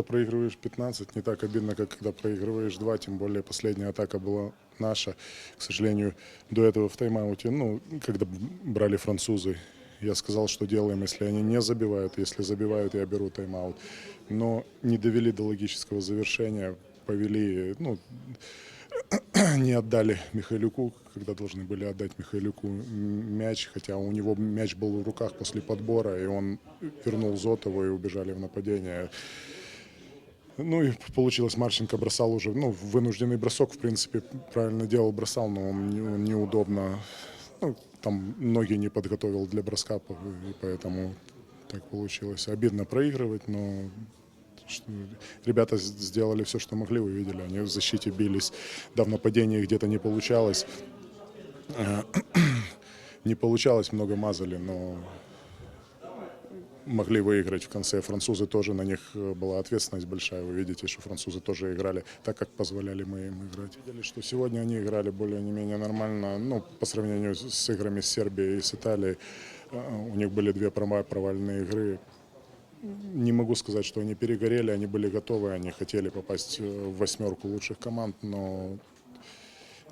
когда проигрываешь 15, не так обидно, как когда проигрываешь 2, тем более последняя атака была наша. К сожалению, до этого в тайм-ауте, ну, когда брали французы, я сказал, что делаем, если они не забивают. Если забивают, я беру тайм-аут. Но не довели до логического завершения, повели, ну, не отдали Михайлюку, когда должны были отдать Михайлюку мяч, хотя у него мяч был в руках после подбора, и он вернул Зотову и убежали в нападение. Ну и получилось, Марченко бросал уже, ну, вынужденный бросок, в принципе, правильно делал, бросал, но он, не- он неудобно, ну, там ноги не подготовил для броска, и поэтому так получилось. Обидно проигрывать, но ребята сделали все, что могли, вы видели, они в защите бились, да, в нападении где-то не получалось, Э, не получалось, много мазали, но могли выиграть в конце. Французы тоже, на них э, была ответственность большая. Вы видите, что французы тоже играли так, как позволяли мы им играть. Видели, что сегодня они играли более-менее нормально, ну, по сравнению с играми с Сербией и с Италией. Э, У них были две провальные игры. Не могу сказать, что они перегорели, они были готовы, они хотели попасть э, в восьмерку лучших команд, но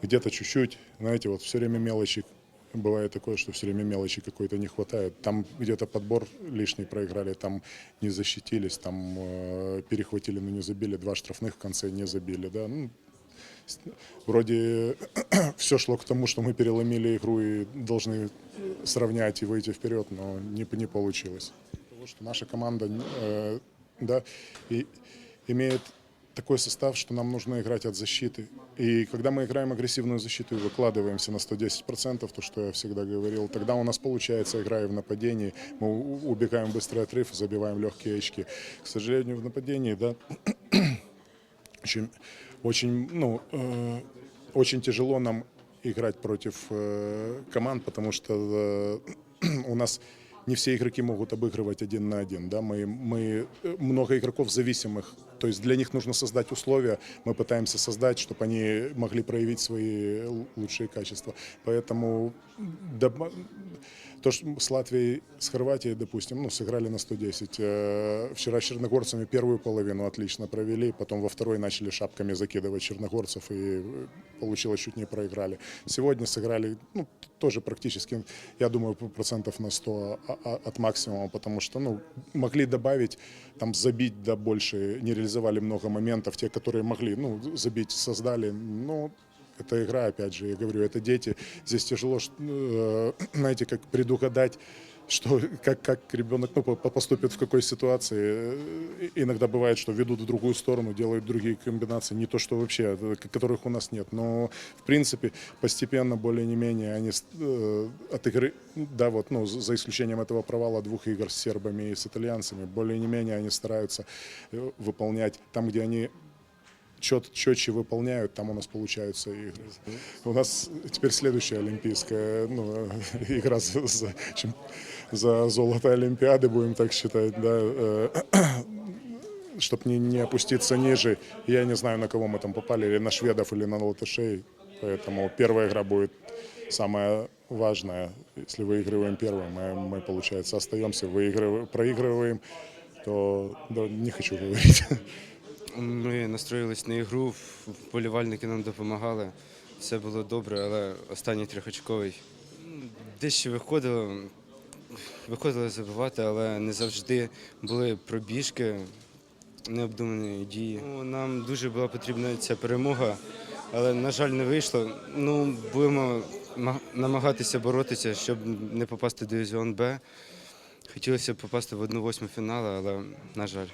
где-то чуть-чуть, знаете, вот все время мелочи. Бывает такое, что все время мелочи какой-то не хватает. Там где-то подбор лишний проиграли, там не защитились, там э, перехватили, но не забили. Два штрафных в конце не забили, да. Ну, вроде все шло к тому, что мы переломили игру и должны сравнять и выйти вперед, но не, не получилось. Потому что наша команда э, да, и имеет такой состав, что нам нужно играть от защиты. И когда мы играем агрессивную защиту и выкладываемся на 110%, то, что я всегда говорил, тогда у нас получается игра в нападении. Мы убегаем в быстрый отрыв, забиваем легкие очки. К сожалению, в нападении, да, очень, очень, ну, э, очень тяжело нам играть против э, команд, потому что э, у нас не все игроки могут обыгрывать один на один. Да? Мы, мы э, много игроков зависимых. То есть для них нужно создать условия. Мы пытаемся создать, чтобы они могли проявить свои лучшие качества. Поэтому то, что с Латвией, с Хорватией, допустим, ну, сыграли на 110. Э, Вчера с черногорцами первую половину отлично провели, потом во второй начали шапками закидывать черногорцев и э, получилось чуть не проиграли. Сегодня сыграли, ну, тоже практически, я думаю, процентов на 100 а- а- от максимума, потому что, ну, могли добавить, там, забить, да, больше, не реализовали много моментов, те, которые могли, ну, забить, создали, но это игра, опять же, я говорю, это дети. Здесь тяжело, э, знаете, как предугадать, что, как, как ребенок ну, по- поступит в какой ситуации. Э, Иногда бывает, что ведут в другую сторону, делают другие комбинации, не то, что вообще, э, которых у нас нет. Но, в принципе, постепенно, более не менее, они э, от игры, да, вот, ну, за за исключением этого провала двух игр с сербами и с итальянцами, более не менее они стараются э, выполнять там, где они чет, четче выполняют, там у нас получаются игры. У нас теперь следующая олимпийская ну, игра за, за, золото Олимпиады, будем так считать, да, чтобы не, не опуститься ниже. Я не знаю, на кого мы там попали, или на шведов, или на латышей. Поэтому первая игра будет самая важная. Если выигрываем первую, мы, мы получается, остаемся. Выигрываем, проигрываем, то да, не хочу говорить. Ми настроїлись на ігру, вболівальники нам допомагали. Все було добре, але останній трьохочковий. Дещо виходило, виходило забивати, але не завжди були пробіжки, необдумані дії. Ну, Нам дуже була потрібна ця перемога, але, на жаль, не вийшло. Ну, будемо намагатися боротися, щоб не попасти в дивізіон Б. Хотілося б попасти в 1-8 фіналу, але, на жаль.